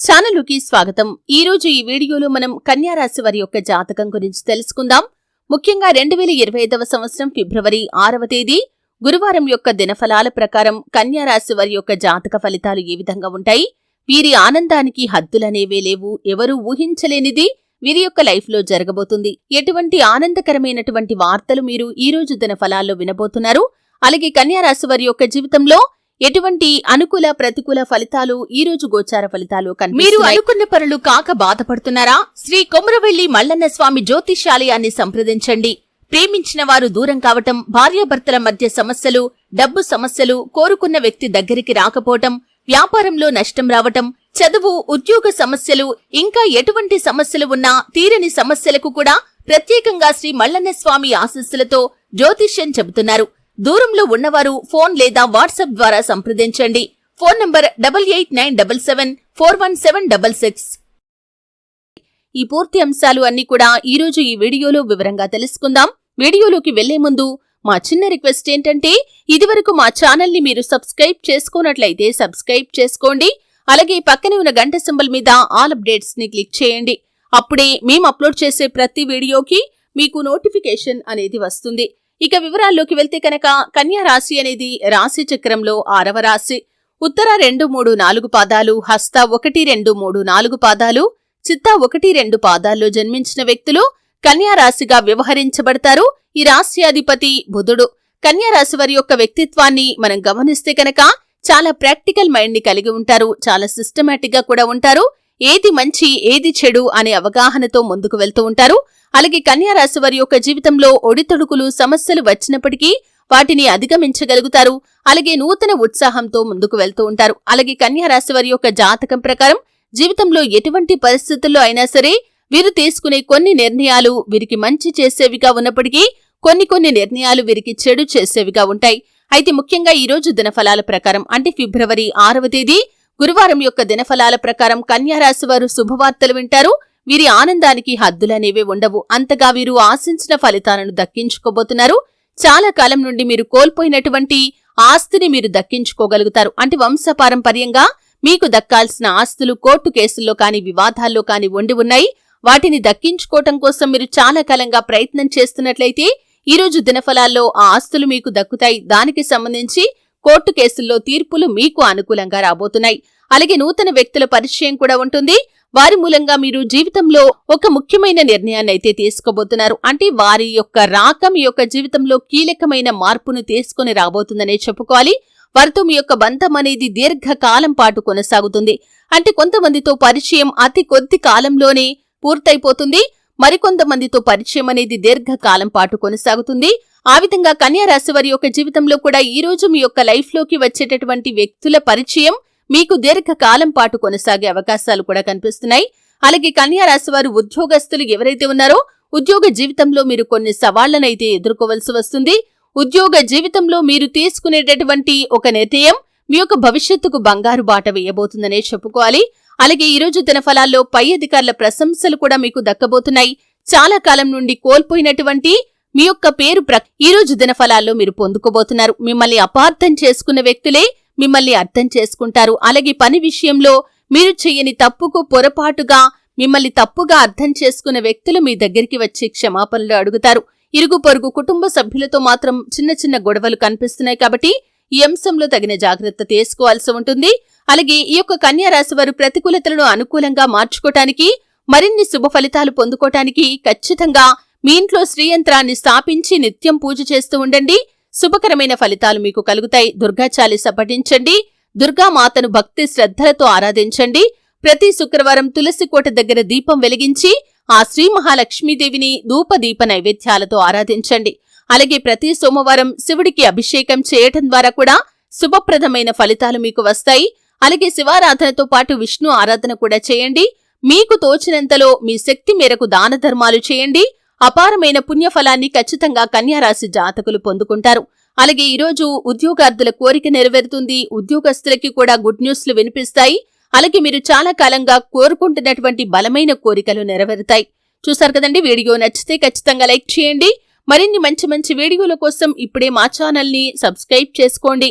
ఛానలుకి స్వాగతం. ఈ రోజు ఈ వీడియోలో మనం కన్యారాశి వారి యొక్క జాతకం గురించి తెలుసుకుందాం. ముఖ్యంగా రెండు వేల ఇరవై ఐదవ సంవత్సరం ఫిబ్రవరి ఆరవ తేదీ గురువారం యొక్క దినఫలాల ప్రకారం కన్యారాశి వారి యొక్క జాతక ఫలితాలు ఏ విధంగా ఉంటాయి? వీరి ఆనందానికి హద్దులనేవే లేవు. ఎవరూ ఊహించలేనిది వీరి యొక్క లైఫ్లో జరగబోతుంది. ఎటువంటి ఆనందకరమైనటువంటి వార్తలు మీరు ఈ రోజు దినఫలాల్లో వినబోతున్నారు? అలాగే కన్యారాశి వారి యొక్క జీవితంలో ఎటువంటి అనుకూల ప్రతికూల ఫలితాలు ఈ రోజు గోచార ఫలితాలు మీరు అనుకున్న పనులు కాక బాధపడుతున్నారా? శ్రీ కొమరవెల్లి మల్లన్న స్వామి జ్యోతిషాలయాన్ని సంప్రదించండి. ప్రేమించిన వారు దూరం కావటం భార్యాభర్తల మధ్య సమస్యలు డబ్బు సమస్యలు కోరుకున్న వ్యక్తి దగ్గరికి రాకపోవటం వ్యాపారంలో నష్టం రావటం చదువు ఉద్యోగ సమస్యలు ఇంకా ఎటువంటి సమస్యలు ఉన్నా తీరని సమస్యలకు కూడా ప్రత్యేకంగా శ్రీ మల్లన్న స్వామి ఆశస్సులతో జ్యోతిష్యం చెబుతున్నారు. దూరంలో ఉన్నవారు ఫోన్ లేదా వాట్సాప్ ద్వారా సంప్రదించండి. Phone number double eight nine double seven four one seven double six. ఈ పూర్తి అంశాలు అన్ని కూడా ఈరోజు ఈ వీడియోలో వివరంగా తెలుసుకుందాం. వీడియోలోకి వెళ్ళే ముందు మా చిన్న రిక్వెస్ట్ ఏంటంటే ఇదివరకు మా ఛానల్ని మీరు సబ్స్క్రైబ్ చేసుకున్నట్లయితే సబ్స్క్రైబ్ చేసుకోండి. అలాగే పక్కనే ఉన్న గంట సింబల్ మీద ఆల్ అప్డేట్స్ని క్లిక్ చేయండి. అప్పుడే మేము అప్లోడ్ చేసే ప్రతి వీడియోకి మీకు నోటిఫికేషన్ అనేది వస్తుంది. ఇక వివరాల్లోకి వెళ్తే కనుక కన్యా రాశి అనేది రాశి చక్రంలో ఆరవ రాశి. ఉత్తర రెండు మూడు నాలుగు పాదాలు హస్త ఒకటి రెండు మూడు నాలుగు పాదాలు చిత్త ఒకటి రెండు పాదాల్లో జన్మించిన వ్యక్తులు కన్యా రాశిగా వ్యవహరించబడతారు. ఈ రాశి అధిపతి బుధుడు. కన్యా రాశి వారి యొక్క వ్యక్తిత్వాన్ని మనం గమనిస్తే కనుక చాలా ప్రాక్టికల్ మైండ్ని కలిగి ఉంటారు. చాలా సిస్టమేటిక్గా కూడా ఉంటారు. ఏది మంచి ఏది చెడు అనే అవగాహనతో ముందుకు వెళ్తూ ఉంటారు. అలాగే కన్యారాశి వారి యొక్క జీవితంలో ఒడితొడుకులు సమస్యలు వచ్చినప్పటికీ వాటిని అధిగమించగలుగుతారు. అలాగే నూతన ఉత్సాహంతో ముందుకు వెళ్తూ ఉంటారు. అలాగే కన్యారాశి వారి యొక్క జాతకం ప్రకారం జీవితంలో ఎటువంటి పరిస్థితుల్లో అయినా సరే వీరు తీసుకునే కొన్ని నిర్ణయాలు వీరికి మంచి చేసేవిగా ఉన్నప్పటికీ కొన్ని కొన్ని నిర్ణయాలు వీరికి చెడు చేసేవిగా ఉంటాయి. అయితే ముఖ్యంగా ఈ రోజు దినఫలాల ప్రకారం అంటే ఫిబ్రవరి ఆరవ తేదీ గురువారం యొక్క దినఫలాల ప్రకారం కన్యారాశి వారు శుభవార్తలు వింటారు. వీరి ఆనందానికి హద్దులనేవే ఉండవు. అంతగా వీరు ఆశించిన ఫలితాలను దక్కించుకోబోతున్నారు. చాలా కాలం నుండి మీరు కోల్పోయినటువంటి ఆస్తిని మీరు దక్కించుకోగలుగుతారు. అంటే వంశపారంపర్యంగా మీకు దక్కాల్సిన ఆస్తులు కోర్టు కేసుల్లో కాని వివాదాల్లో కాని ఉండి ఉన్నాయి. వాటిని దక్కించుకోవటం కోసం మీరు చాలా కాలంగా ప్రయత్నం చేస్తున్నట్లయితే ఈ రోజు దినఫలాల్లో ఆ ఆస్తులు మీకు దక్కుతాయి. దానికి సంబంధించి కోర్టు కేసుల్లో తీర్పులు మీకు అనుకూలంగా రాబోతున్నాయి. అలాగే నూతన వ్యక్తుల పరిచయం కూడా ఉంటుంది. వారి మూలంగా మీరు జీవితంలో ఒక ముఖ్యమైన నిర్ణయాన్ని అయితే తీసుకోబోతున్నారు. అంటే వారి యొక్క రాక మీ యొక్క జీవితంలో కీలకమైన మార్పును తీసుకుని రాబోతుందనే చెప్పుకోవాలి. వారితో మీ యొక్క బంధం అనేది దీర్ఘకాలం పాటు కొనసాగుతుంది. అంటే కొంతమందితో పరిచయం అతి కొద్ది కాలంలోనే పూర్తయిపోతుంది. మరికొంతమందితో పరిచయం అనేది దీర్ఘకాలం పాటు కొనసాగుతుంది. ఆ విధంగా కన్యా రాశి వారి యొక్క జీవితంలో కూడా ఈ రోజు మీ యొక్క లైఫ్లోకి వచ్చేటటువంటి వ్యక్తుల పరిచయం మీకు దీర్ఘకాలం పాటు కొనసాగే అవకాశాలు కూడా కనిపిస్తున్నాయి. అలాగే కన్యా రాశి వారు ఉద్యోగస్తులు ఎవరైతే ఉన్నారో ఉద్యోగ జీవితంలో మీరు కొన్ని సవాళ్ళనైతే ఎదుర్కోవలసి వస్తుంది. ఉద్యోగ జీవితంలో మీరు తీసుకునేటటువంటి ఒక నిర్ణయం మీ యొక్క భవిష్యత్తుకు బంగారు బాట వేయబోతుందనే చెప్పుకోవాలి. అలాగే ఈ రోజు దినఫలాల్లో పై అధికారుల ప్రశంసలు కూడా మీకు దక్కబోతున్నాయి. చాలా కాలం నుండి కోల్పోయినటువంటి మీ యొక్క పేరు ఈ రోజు దినఫలాల్లో మీరు పొందుకోబోతున్నారు. మిమ్మల్ని అపార్థం చేసుకున్న వ్యక్తులే మిమ్మల్ని అర్థం చేసుకుంటారు. అలాగే పని విషయంలో మీరు చెయ్యని తప్పుకు పొరపాటుగా మిమ్మల్ని తప్పుగా అర్థం చేసుకున్న వ్యక్తులు మీ దగ్గరికి వచ్చి క్షమాపణలు అడుగుతారు. ఇరుగు పొరుగు కుటుంబ సభ్యులతో మాత్రం చిన్న చిన్న గొడవలు కనిపిస్తున్నాయి కాబట్టి ఈ అంశంలో తగిన జాగ్రత్త తీసుకోవాల్సి ఉంటుంది. అలాగే ఈ యొక్క కన్యారాశి వారు ప్రతికూలతలను అనుకూలంగా మార్చుకోవటానికి మరిన్ని శుభ ఫలితాలు పొందుకోవటానికి ఖచ్చితంగా మీ ఇంట్లో శ్రీయంత్రాన్ని స్థాపించి నిత్యం పూజ చేస్తూ ఉండండి. శుభకరమైన ఫలితాలు మీకు కలుగుతాయి. దుర్గా చాలీస పఠించండి. దుర్గామాతను భక్తి శ్రద్ధలతో ఆరాధించండి. ప్రతి శుక్రవారం తులసి కోట దగ్గర దీపం వెలిగించి ఆ శ్రీ మహాలక్ష్మీదేవిని ధూపదీప నైవేద్యాలతో ఆరాధించండి. అలాగే ప్రతి సోమవారం శివుడికి అభిషేకం చేయటం ద్వారా కూడా శుభప్రదమైన ఫలితాలు మీకు వస్తాయి. అలాగే శివారాధనతో పాటు విష్ణు ఆరాధన కూడా చేయండి. మీకు తోచినంతలో మీ శక్తి మేరకు దాన ధర్మాలు చేయండి. అపారమైన పుణ్యఫలాన్ని ఖచ్చితంగా కన్యారాశి జాతకులు పొందుకుంటారు. అలాగే ఈరోజు ఉద్యోగార్థుల కోరిక నెరవేరుతుంది. ఉద్యోగస్తులకి కూడా గుడ్ న్యూస్లు వినిపిస్తాయి. అలాగే మీరు చాలా కాలంగా కోరుకుంటున్నటువంటి బలమైన కోరికలు నెరవేరుతాయి. చూసారు కదండి వీడియో నచ్చితే ఖచ్చితంగా లైక్ చేయండి. మరిన్ని మంచి మంచి వీడియోల కోసం ఇప్పుడే మా ఛానల్ని సబ్స్క్రైబ్ చేసుకోండి.